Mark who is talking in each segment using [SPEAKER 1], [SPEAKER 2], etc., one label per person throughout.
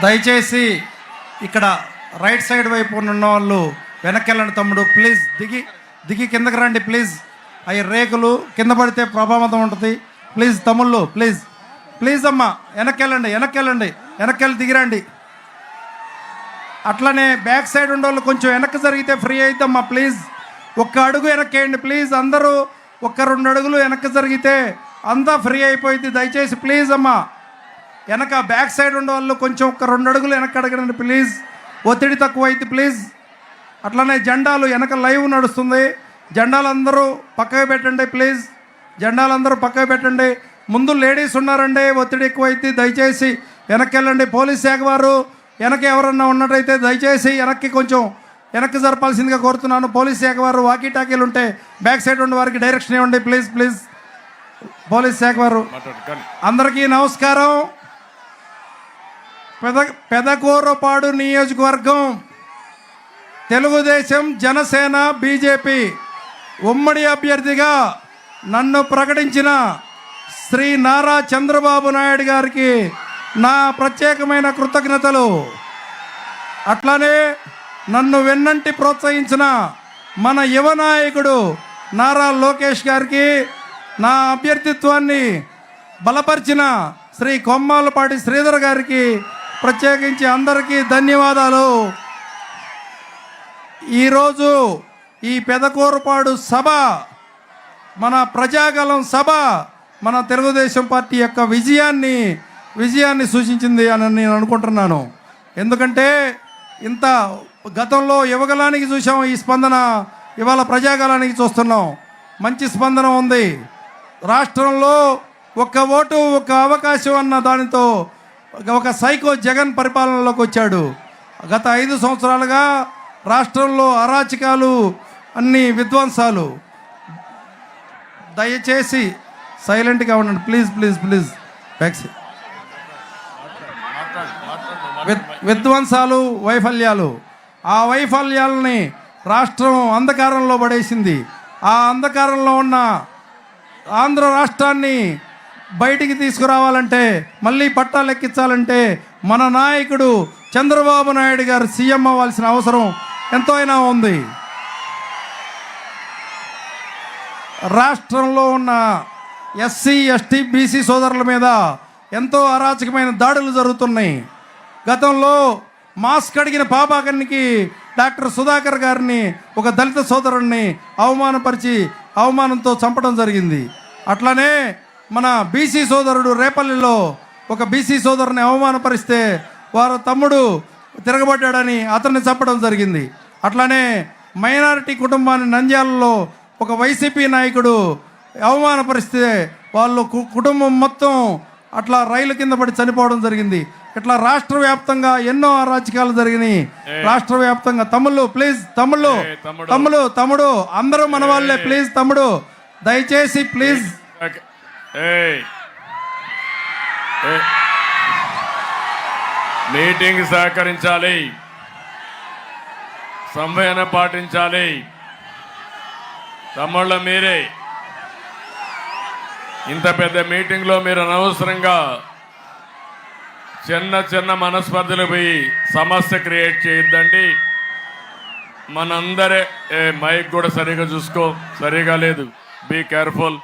[SPEAKER 1] దయచేసి ఇక్కడ right side వైపు ఉన్న వాళ్ళు వెనక్కి వెళ్ళండి తమ్ముడు ప్లీజ్ దిగి దిగి కిందకి రండి ప్లీజ్ అవి రేకులు కింద పడితే ప్రభావంతం ఉంటుంది. ప్లీజ్ తమ్ముళ్ళు ప్లీజ్ ప్లీజ్ అమ్మా వెనక్కి వెళ్ళండి వెనక్కి వెళ్ళండి వెనక్కి వెళ్ళి దిగిరండి అట్లనే బ్యాక్ సైడ్ ఉండే వాళ్ళు కొంచెం వెనక్కి జరిగితే ఫ్రీ అవుతామ్మా ప్లీజ్ ఒక్క అడుగు వెనక్కేయండి ప్లీజ్ అందరూ ఒక్క రెండు అడుగులు వెనక్కి జరిగితే అంతా ఫ్రీ అయిపోయింది దయచేసి ప్లీజ్ అమ్మా. వెనక బ్యాక్ సైడ్ ఉండే వాళ్ళు కొంచెం ఒక రెండు అడుగులు వెనక్కి అడగండి ప్లీజ్ ఒత్తిడి తక్కువ అయితే ప్లీజ్ అట్లనే జెండాలు వెనక లైవ్ నడుస్తుంది. జెండాలు అందరూ పక్కకు పెట్టండి ప్లీజ్ జెండాలు అందరూ పక్కకు పెట్టండి. ముందు లేడీస్ ఉన్నారండి ఒత్తిడి ఎక్కువ అయితే దయచేసి వెనక్కి వెళ్ళండి. పోలీస్ శాఖ వారు వెనక ఎవరన్నా ఉన్నట్టయితే దయచేసి వెనక్కి కొంచెం వెనక్కి జరపాల్సిందిగా కోరుతున్నాను. పోలీస్ శాఖ వారు వాకీ టాకీలు ఉంటే బ్యాక్ సైడ్ ఉండే వారికి డైరెక్షన్ ఇవ్వండి ప్లీజ్ ప్లీజ్ పోలీస్ శాఖ వారు అందరికీ నమస్కారం. పెద పెదకూరపాడు నియోజకవర్గం తెలుగుదేశం జనసేన బీజేపీ ఉమ్మడి అభ్యర్థిగా నన్ను ప్రకటించిన శ్రీ నారా చంద్రబాబు నాయుడు గారికి నా ప్రత్యేకమైన కృతజ్ఞతలు. అట్లానే నన్ను వెన్నంటి ప్రోత్సహించిన మన యువ నాయకుడు నారా లోకేష్ గారికి నా అభ్యర్థిత్వాన్ని బలపరిచిన శ్రీ కొమ్మాలపాటి శ్రీధర్ గారికి ప్రత్యేకించి అందరికీ ధన్యవాదాలు. ఈరోజు ఈ పెదకూరపాడు సభ మన ప్రజాగలం సభ మన తెలుగుదేశం పార్టీ యొక్క విజయాన్ని విజయాన్ని సూచించింది అని నేను అనుకుంటున్నాను. ఎందుకంటే ఇంత గతంలో యువగలానికి చూసాం ఈ స్పందన ఇవాళ ప్రజాగలానికి చూస్తున్నాం. మంచి స్పందన ఉంది. రాష్ట్రంలో ఒక్క ఓటు ఒక్క అవకాశం అన్న దానితో ఒక సైకో జగన్ పరిపాలనలోకి వచ్చాడు. గత ఐదు సంవత్సరాలుగా రాష్ట్రంలో అరాచకాలు అన్ని విధ్వంసాలు. దయచేసి సైలెంట్గా ఉండండి. Please please please. ట్యాక్సీ విద్- విధ్వంసాలు వైఫల్యాలు. ఆ వైఫల్యాలని రాష్ట్రం అంధకారంలో పడేసింది. ఆ అంధకారంలో ఉన్న ఆంధ్ర రాష్ట్రాన్ని బయటికి తీసుకురావాలంటే మళ్ళీ పట్టాలు ఎక్కించాలంటే మన నాయకుడు చంద్రబాబు నాయుడు గారు సీఎం అవ్వాల్సిన అవసరం ఎంతో అయినా ఉంది. రాష్ట్రంలో ఉన్న ఎస్సీ ఎస్టీ బీసీ సోదరుల మీద ఎంతో అరాచకమైన దాడులు జరుగుతున్నాయి. గతంలో మాస్క్ అడిగిన పాపాకర్నికి డాక్టర్ సుధాకర్ గారిని ఒక దళిత సోదరుడిని అవమానపరిచి అవమానంతో చంపడం జరిగింది. అట్లానే మన బీసీ సోదరుడు రేపల్లిలో ఒక బీసీ సోదరుని అవమానపరిస్తే వారు తమ్ముడు తిరగబడ్డాడని అతన్ని చంపడం జరిగింది. అట్లానే మైనారిటీ కుటుంబాన్ని నంద్యాలలో ఒక వైసీపీ నాయకుడు అవమానపరిస్తే వాళ్ళు కుటుంబం మొత్తం అట్లా రైలు కింద పడి చనిపోవడం జరిగింది. ఇట్లా రాష్ట్ర వ్యాప్తంగా ఎన్నో అరాచకాలు జరిగినాయి. రాష్ట్ర వ్యాప్తంగా తమ్ముళ్ళు ప్లీజ్ తమ్ముళ్ళు
[SPEAKER 2] ఏ, తమ్ముడు.
[SPEAKER 1] అందరూ మన వాళ్ళే ప్లీజ్ తమ్ముడు దయచేసి ప్లీజ్.
[SPEAKER 2] మీటింగ్ సహకరించాలి. సంవయన పాటించాలి. తమ్ముళ్ళ మీరే. ఇంత పెద్ద మీటింగ్లో మీరు అనవసరంగా చిన్న చిన్న మనస్పర్ధలు పోయి సమస్య క్రియేట్ చేయొద్దండి. మనందరే. ఏ మైక్ కూడా సరిగా చూసుకో. సరిగా లేదు. Be careful.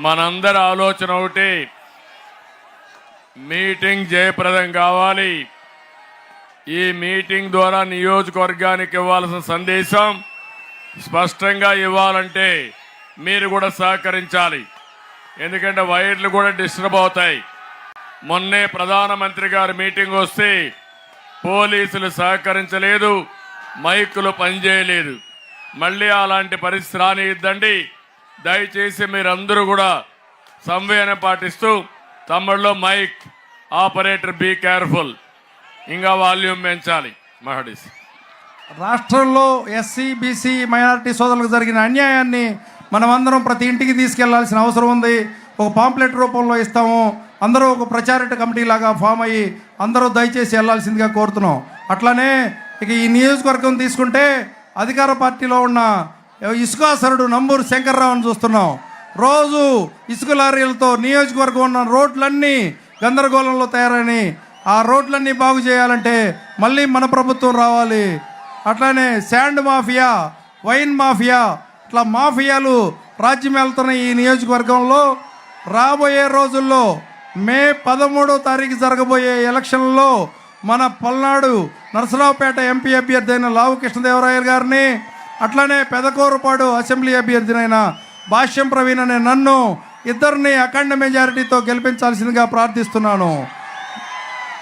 [SPEAKER 2] మనందరి ఆలోచన ఒకటి. మీటింగ్ జయప్రదం కావాలి. ఈ మీటింగ్ ద్వారా నియోజకవర్గానికి ఇవ్వాల్సిన సందేశం స్పష్టంగా ఇవ్వాలంటే మీరు కూడా సహకరించాలి. ఎందుకంటే వైర్లు కూడా డిస్టర్బ్ అవుతాయి. మొన్నే ప్రధానమంత్రి గారి మీటింగ్ వస్తే పోలీసులు సహకరించలేదు మైకులు పనిచేయలేదు. మళ్ళీ అలాంటి పరిస్థితి రానియద్దండి దయచేసి మీరందరూ కూడా సంవేదన పాటిస్తూ తమ్ముళ్ళు మైక్ ఆపరేటర్ బీ కేర్ఫుల్. ఇంకా వాల్యూమ్ పెంచాలి మహడీస్
[SPEAKER 1] రాష్ట్రంలో ఎస్సీ బీసీ మైనారిటీ సోదరులకు జరిగిన అన్యాయాన్ని మనమందరం ప్రతి ఇంటికి తీసుకెళ్ళాల్సిన అవసరం ఉంది. ఒక పాంప్లెట్ రూపంలో ఇస్తాము. అందరూ ఒక ప్రచారిట కమిటీ లాగా ఫామ్ అయ్యి అందరూ దయచేసి వెళ్ళాల్సిందిగా కోరుతున్నాం. అట్లానే ఇక ఈ నియోజకవర్గం తీసుకుంటే అధికార పార్టీలో ఉన్న ఇసుకాసరుడు నంబూరు శంకర్రావుని చూస్తున్నాం. రోజు ఇసుక లారీలతో నియోజకవర్గం ఉన్న రోడ్లన్నీ గందరగోళంలో తయారని ఆ రోడ్లన్నీ బాగు చేయాలంటే మళ్ళీ మన ప్రభుత్వం రావాలి. అట్లానే శాండ్ మాఫియా వైన్ మాఫియా ఇట్లా మాఫియాలు రాజ్యం వెళ్తున్న ఈ నియోజకవర్గంలో. రాబోయే రోజుల్లో మే పదమూడో తారీఖు జరగబోయే ఎలక్షన్లో మన పల్నాడు నరసరావుపేట ఎంపీ అభ్యర్థి అయిన లావు కృష్ణదేవరాయలు గారిని అట్లనే పెదకూరుపాడు అసెంబ్లీ అభ్యర్థినైన భాష్యం ప్రవీణ్ అనే నన్ను ఇద్దరిని అఖండ మెజారిటీతో గెలిపించాల్సిందిగా ప్రార్థిస్తున్నాను.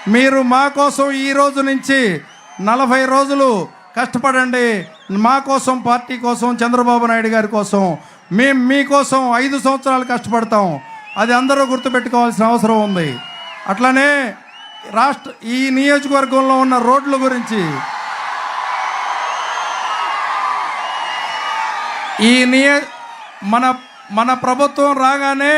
[SPEAKER 1] మీరు మా కోసం ఈ రోజు నుంచి నలభై రోజులు కష్టపడండి. మా కోసం పార్టీ కోసం చంద్రబాబు నాయుడు గారి కోసం. మేము మీకోసం ఐదు సంవత్సరాలు కష్టపడతాం. అది అందరూ గుర్తుపెట్టుకోవాల్సిన అవసరం ఉంది. అట్లనే రాష్ట్ర ఈ నియోజకవర్గంలో ఉన్న రోడ్ల గురించి ఈ నియ మన మన ప్రభుత్వం రాగానే